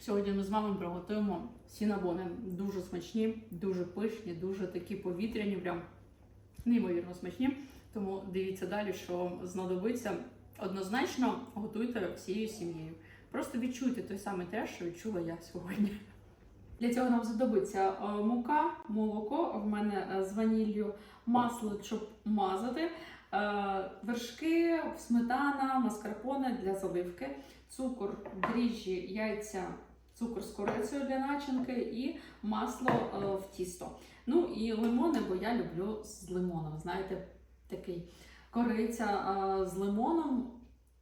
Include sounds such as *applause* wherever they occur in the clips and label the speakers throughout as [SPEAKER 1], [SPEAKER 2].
[SPEAKER 1] Сьогодні ми з вами приготуємо сінабони. Дуже смачні, дуже пишні, дуже такі повітряні, прям неймовірно смачні. Тому дивіться далі, що вам знадобиться. Однозначно готуйте всією сім'єю. Просто відчуйте той самий треш, що відчула я сьогодні. Для цього нам знадобиться е, мука, молоко, в мене е, з ваніллю, масло, щоб мазати, е, вершки, сметана, маскарпоне для заливки, цукор, дріжджі, яйця, цукор з корицею для начинки і масло е, в тісто. Ну і лимони, бо я люблю з лимоном. Знаєте, такий кориця е, з лимоном.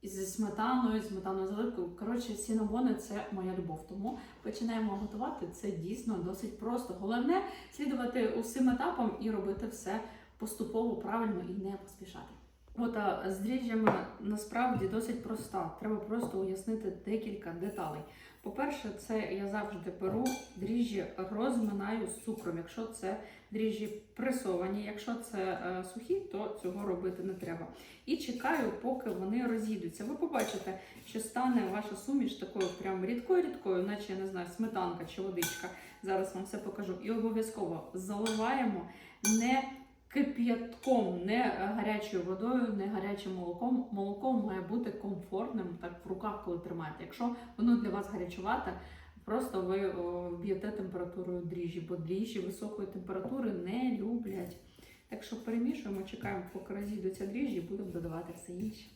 [SPEAKER 1] Зі сметаною, сметаною заливкою. Коротше, сінабони це моя любов. Тому починаємо готувати. Це дійсно досить просто. Головне слідувати усім етапам і робити все поступово правильно і не поспішати. Робота з дріжджами насправді досить проста. Треба просто уяснити декілька деталей. По-перше, це я завжди беру дріжджі, розминаю з цукром. Якщо це дріжджі пресовані, якщо це е, сухі, то цього робити не треба. І чекаю, поки вони розійдуться. Ви побачите, що стане ваша суміш такою прям рідкою-рідкою, наче я не знаю, сметанка чи водичка. Зараз вам все покажу. І обов'язково заливаємо не кип'ятком, не гарячою водою, не гарячим молоком. Молоко має бути комфортним так в руках, коли тримаєте. Якщо воно для вас гарячувате, просто ви о, вб'єте температурою дріжджі, бо дріжджі високої температури не люблять. Так що перемішуємо, чекаємо, поки розійдуться дріжджі, будемо додавати все інше.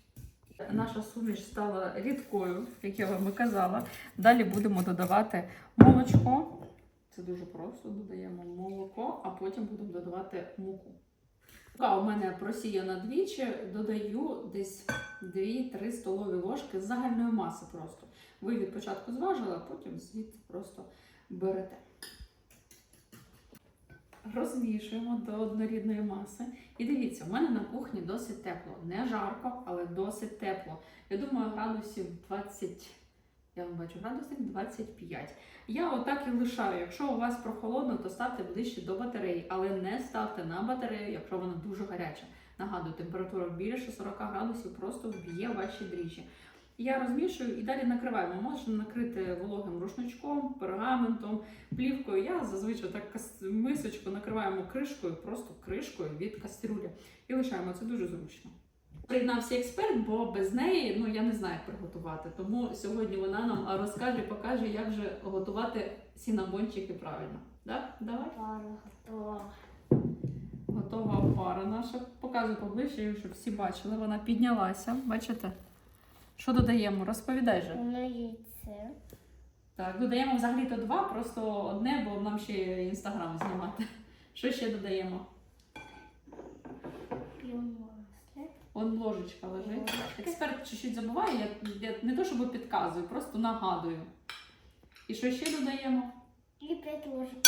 [SPEAKER 1] Наша суміш стала рідкою, як я вам і казала. Далі будемо додавати молочко. Це дуже просто. Додаємо молоко, а потім будемо додавати муку. Мука у мене просіяна двічі, додаю десь 2-3 столові ложки загальної маси просто. Ви від початку зважили, а потім звідти просто берете. Розмішуємо до однорідної маси. І дивіться, у мене на кухні досить тепло. Не жарко, але досить тепло. Я думаю, градусів 20, я вам бачу градусів 25. Я отак і лишаю. Якщо у вас прохолодно, то ставте ближче до батареї, але не ставте на батарею, якщо вона дуже гаряча. Нагадую, температура більше 40 градусів просто вб'є ваші дріжджі. Я розмішую і далі накриваємо. Можна накрити вологим рушничком, пергаментом, плівкою. Я зазвичай так мисочку накриваємо кришкою, просто кришкою від кастрюлі. І лишаємо це дуже зручно. Приєднався експерт, бо без неї ну я не знаю, як приготувати. Тому сьогодні вона нам розкаже, покаже, як же готувати сінабончики правильно. Да? Давай.
[SPEAKER 2] Пара готова.
[SPEAKER 1] Готова пара наша. Показую поближче, щоб всі бачили. Вона піднялася. Бачите? Що додаємо? Розповідай же.
[SPEAKER 2] Яйце.
[SPEAKER 1] Так, додаємо взагалі-то два, просто одне, бо нам ще інстаграм знімати. Що ще додаємо?
[SPEAKER 2] Масло.
[SPEAKER 1] Он ложечка лежить. Експерт чуть-чуть забуває, я, я не то щоб підказую, просто нагадую. І що ще додаємо?
[SPEAKER 2] І 5 ложок.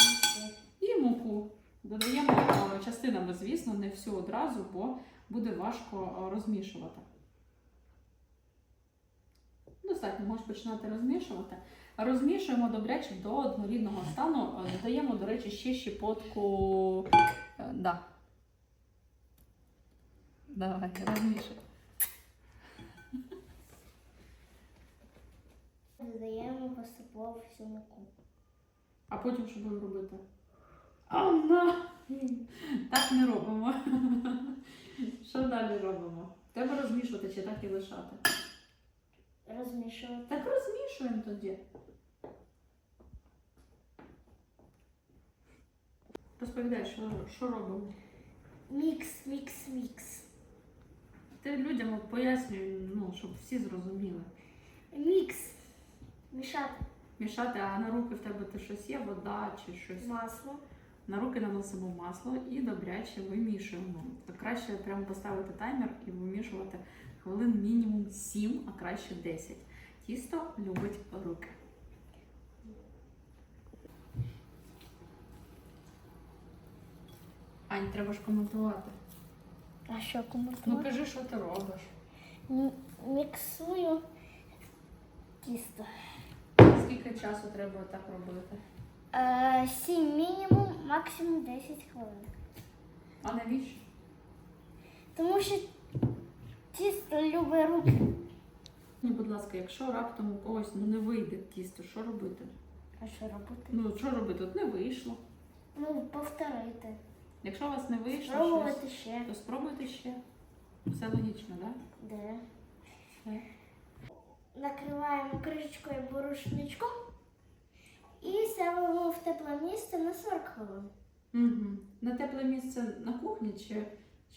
[SPEAKER 1] І муку. Додаємо е, частинами, звісно, не всю одразу, бо буде важко е, розмішувати. Достатньо, можеш починати розмішувати. Розмішуємо добряче до однорідного стану. Е, Додаємо, до речі, ще щепотку. Да. Давай, розмішуй.
[SPEAKER 2] Додаємо поступово всю муку.
[SPEAKER 1] А потім що будемо робити? А, на! Так не робимо. Що далі робимо? Треба розмішувати чи так і лишати?
[SPEAKER 2] Розмішувати.
[SPEAKER 1] Так розмішуємо тоді. Розповідай, що, що робимо.
[SPEAKER 2] Мікс, мікс, мікс.
[SPEAKER 1] Ти людям от пояснюй, ну, щоб всі зрозуміли.
[SPEAKER 2] Мікс. Мішати
[SPEAKER 1] Мішати, а на руки в тебе ти щось є, вода чи щось.
[SPEAKER 2] масло.
[SPEAKER 1] На руки наносимо масло і добряче вимішуємо. Так краще прямо поставити таймер і вимішувати хвилин мінімум 7, а краще 10. Тісто любить руки. Ань, треба ж коментувати.
[SPEAKER 2] А що
[SPEAKER 1] Ну кажи, що ти робиш.
[SPEAKER 2] М- Міксую тісто.
[SPEAKER 1] Скільки часу треба так робити?
[SPEAKER 2] Е, 7 мінімум, максимум 10 хвилин.
[SPEAKER 1] А навіщо?
[SPEAKER 2] Тому що тісто любить руки.
[SPEAKER 1] Мені, будь ласка, якщо раптом у когось ну, не вийде тісто, що робити?
[SPEAKER 2] А що робити?
[SPEAKER 1] Ну, що робити? От не вийшло.
[SPEAKER 2] Ну, повторити.
[SPEAKER 1] Якщо у вас не вийшло, щось,
[SPEAKER 2] ще.
[SPEAKER 1] то спробуйте ще. Все логічно, так?
[SPEAKER 2] Де?
[SPEAKER 1] Все.
[SPEAKER 2] Накриваємо кришечкою або рушничком і ставимо в тепле місце на 40 хвилин.
[SPEAKER 1] Угу. На тепле місце на кухні чи,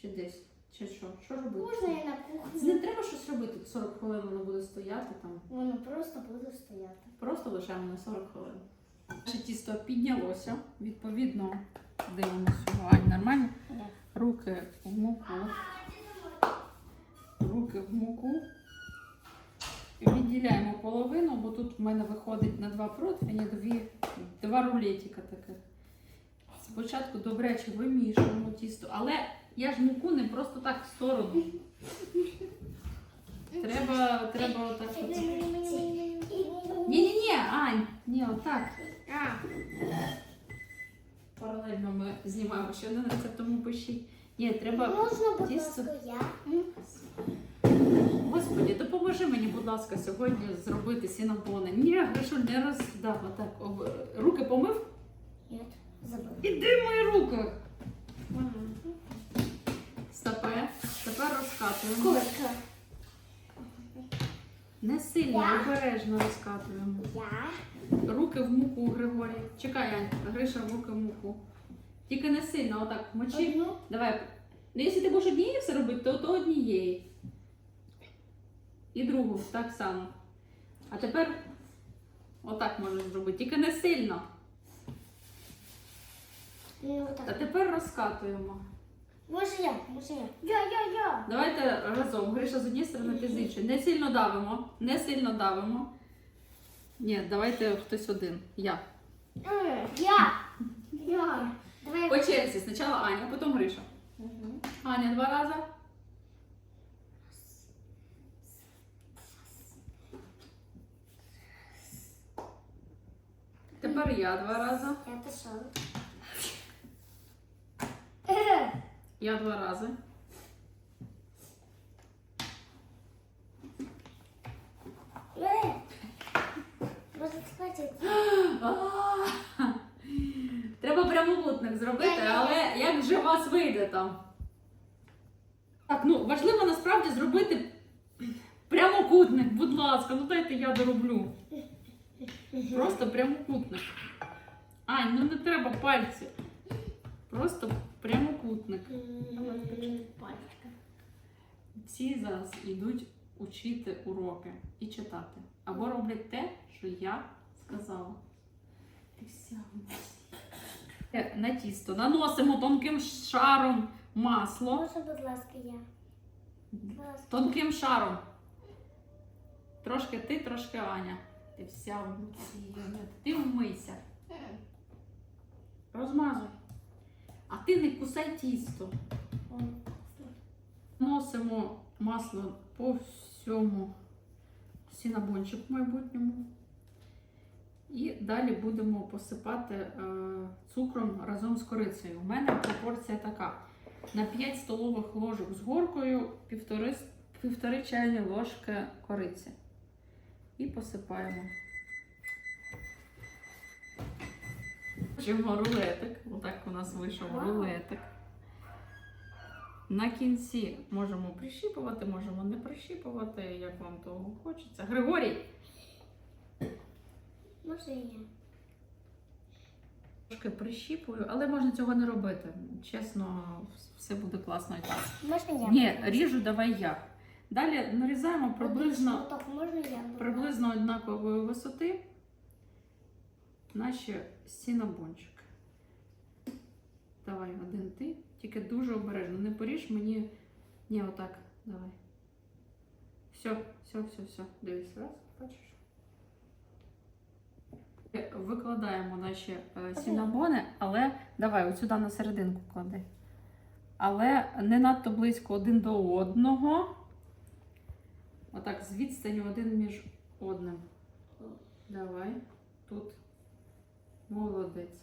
[SPEAKER 1] чи десь? Чи що? Що робити?
[SPEAKER 2] Можна і на кухні.
[SPEAKER 1] не треба щось робити. 40 хвилин воно буде стояти там.
[SPEAKER 2] Воно просто буде стояти.
[SPEAKER 1] Просто лишаємо на 40 хвилин. Наше тісто піднялося. Відповідно, дивимося. Ань, нормально? Руки в муку. Руки в муку. Відділяємо половину, бо тут в мене виходить на два противні дві, два рулетика таких. Спочатку добряче вимішуємо тісто, але я ж муку не просто так в сторону. Треба, треба отак. От. Ні-ні-ні, Ань, ні, отак. Паралельно ми знімаємо ще один рецепт, тому пишіть. Ні, треба.
[SPEAKER 2] можна, будь ласка, я?
[SPEAKER 1] Господи, допоможи мені, будь ласка, сьогодні зробити сінабони. Ні, Гришуль, не роздав. Отак. об- Руки помив?
[SPEAKER 2] Ні, забув.
[SPEAKER 1] Іди в мої руки. Стопе. Тепер розкатуємо.
[SPEAKER 2] Сколько?
[SPEAKER 1] Не сильно, обережно розкатуємо.
[SPEAKER 2] Я?
[SPEAKER 1] Руки в муку, Григорій. Чекай, Ань, Гриша, руки в муку. Тільки не сильно, отак мочи.
[SPEAKER 2] Одну?
[SPEAKER 1] Давай. Ну, якщо ти будеш однією все робити, то, то однієї. І другу так само. А тепер отак можеш зробити. Тільки не сильно.
[SPEAKER 2] Ну,
[SPEAKER 1] А
[SPEAKER 2] так.
[SPEAKER 1] тепер розкатуємо.
[SPEAKER 2] Може я, може я. Я, я, я.
[SPEAKER 1] Давайте разом. Гриша з однієї сторони, ти з іншої. Не сильно давимо. Не сильно давимо. Ні, давайте хтось один. Я.
[SPEAKER 2] Я. Я. Давай.
[SPEAKER 1] По черзі. Спочатку Аня, потім Гриша.
[SPEAKER 2] Мгм.
[SPEAKER 1] Аня два рази. Тепер я два рази.
[SPEAKER 2] Я пішов.
[SPEAKER 1] Я два рази.
[SPEAKER 2] Е. Може схватити?
[SPEAKER 1] А! *gasps* Треба прямокутник зробити, але як же у вас вийде там? Так, ну важливо насправді зробити прямокутник, будь ласка, ну дайте я дороблю. Просто прямокутник. Ань, ну не треба пальці. Просто прямокутник. Всі зараз йдуть учити уроки і читати. Або роблять те, що я сказала. І вся Е, на тісто наносимо тонким шаром масло.
[SPEAKER 2] Може, будь ласка, я. Будь ласка.
[SPEAKER 1] Тонким шаром. Трошки ти, трошки Аня. Ти вся в муці. Ти вмийся. Розмазуй. А ти не кусай тісто. Наносимо масло по всьому сінабончику майбутньому. І далі будемо посипати е, цукром разом з корицею. У мене пропорція така: на 5 столових ложок з горкою півтори, с- півтори чайні ложки кориці. І посипаємо. Чимо рулетик. Отак у нас вийшов рулетик. На кінці можемо прищіпувати, можемо не прищіпувати, як вам того хочеться. Григорій,
[SPEAKER 2] Я.
[SPEAKER 1] трошки прищіпую, але можна цього не робити. Чесно, все буде класно.
[SPEAKER 2] Можна я?
[SPEAKER 1] Ні, ріжу давай я. Далі нарізаємо приблизно,
[SPEAKER 2] шматок можна я?
[SPEAKER 1] приблизно однакової висоти наші сінабончики. Давай один ти, тільки дуже обережно. Не поріж мені. Ні, отак. Давай. Все, все, все, все. Дивись, раз, бачиш. Викладаємо наші е, сінабони, але давай, от сюди на серединку клади. Але не надто близько один до одного. Отак, з відстані один між одним. Давай. Тут. Молодець.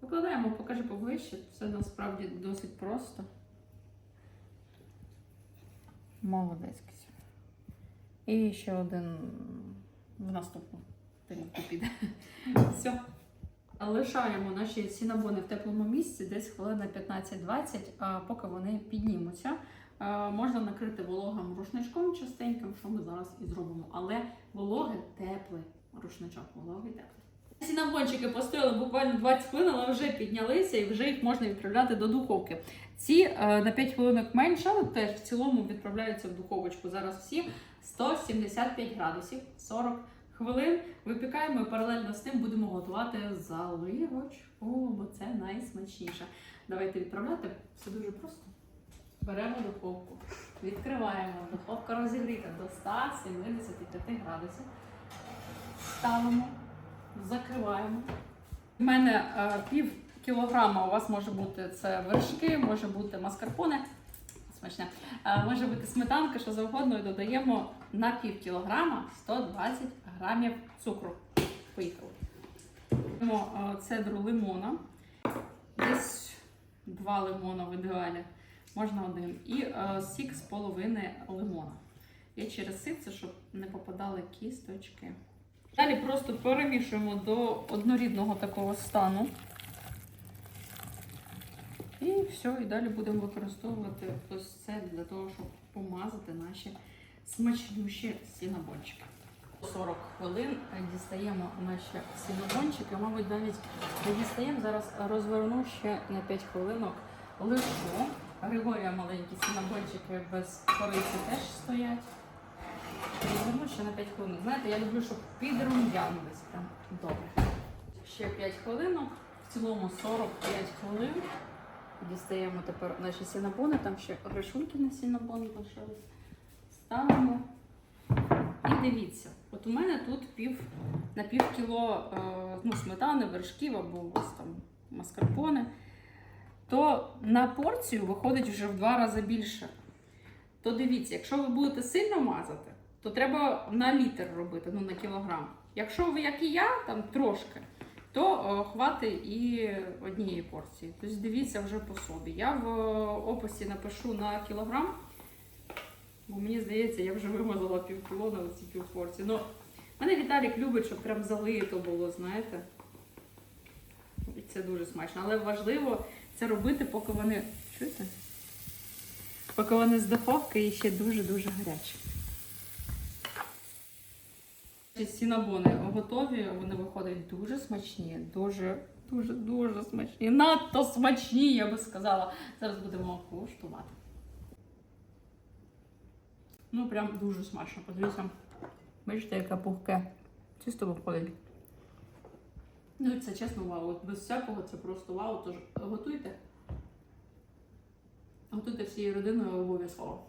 [SPEAKER 1] Викладаємо, покажи поближче. Все насправді досить просто. Молодець. І ще один в наступну тарілку піде. *laughs* Все. Лишаємо наші сінабони в теплому місці десь хвилина 15-20, а поки вони піднімуться. Можна накрити вологим рушничком частеньким, що ми зараз і зробимо. Але вологе тепле рушничок, вологий теплий. Сінабончики постояли буквально 20 хвилин, але вже піднялися і вже їх можна відправляти до духовки. Ці е, на 5 хвилинок менше, але теж в цілому відправляються в духовочку. Зараз всі 175 градусів 40 хвилин. Випікаємо і паралельно з тим будемо готувати заливочку, бо це найсмачніше. Давайте відправляти. Все дуже просто. Беремо духовку, відкриваємо. Духовка розігріта до 175 градусів. Ставимо, закриваємо. У мене е, пів кілограма у вас може бути це вершки, може бути маскарпоне. Смачне. Е, може бути сметанка, що завгодно, і додаємо на пів кілограма 120 грамів цукру. Поїхали. Беремо е, цедру лимона. Десь два лимона в ідеалі. Можна один. І е, сік з половини лимона. Я через ситце, щоб не попадали кісточки. Далі просто перемішуємо до однорідного такого стану. І все, і далі будемо використовувати ось це для того, щоб помазати наші смачнющі сінабончики. 40 хвилин дістаємо наші сінабончики, мабуть, навіть не дістаємо. Зараз розверну ще на 5 хвилинок лишу. Григорія маленькі сінабончики без кориці теж стоять. Розверну ще на 5 хвилин. Знаєте, я люблю, щоб підрум'янились. Прям добре. Ще 5 хвилинок, в цілому 45 хвилин. Дістаємо тепер наші сінабони, там ще гришульки на сінабон лишились. Ставимо. І дивіться, от у мене тут пів, на пів кіло е, ну, сметани, вершків або ось там маскарпоне, то на порцію виходить вже в два рази більше. То дивіться, якщо ви будете сильно мазати, то треба на літр робити, ну на кілограм. Якщо ви, як і я, там трошки, то е, хватить і однієї порції. Тобто дивіться вже по собі. Я в е, описі напишу на кілограм, бо мені здається, я вже вимазала пів кіло на ці пів порції. Ну, мене Віталік любить, щоб прям залито було, знаєте. І це дуже смачно. Але важливо це робити, поки вони. Чуєте? Поки вони з духовки і ще дуже-дуже гарячі. Сінабони готові, вони виходять дуже смачні, дуже, дуже, дуже смачні. Надто смачні, я би сказала. Зараз будемо куштувати. Ну, прям дуже смачно. Подивіться. Бачите, яке пухке. Чисто виходить. Ну, це чесно вау. Без всякого це просто вау. Тож готуйте. Готуйте всією родиною обов'язково.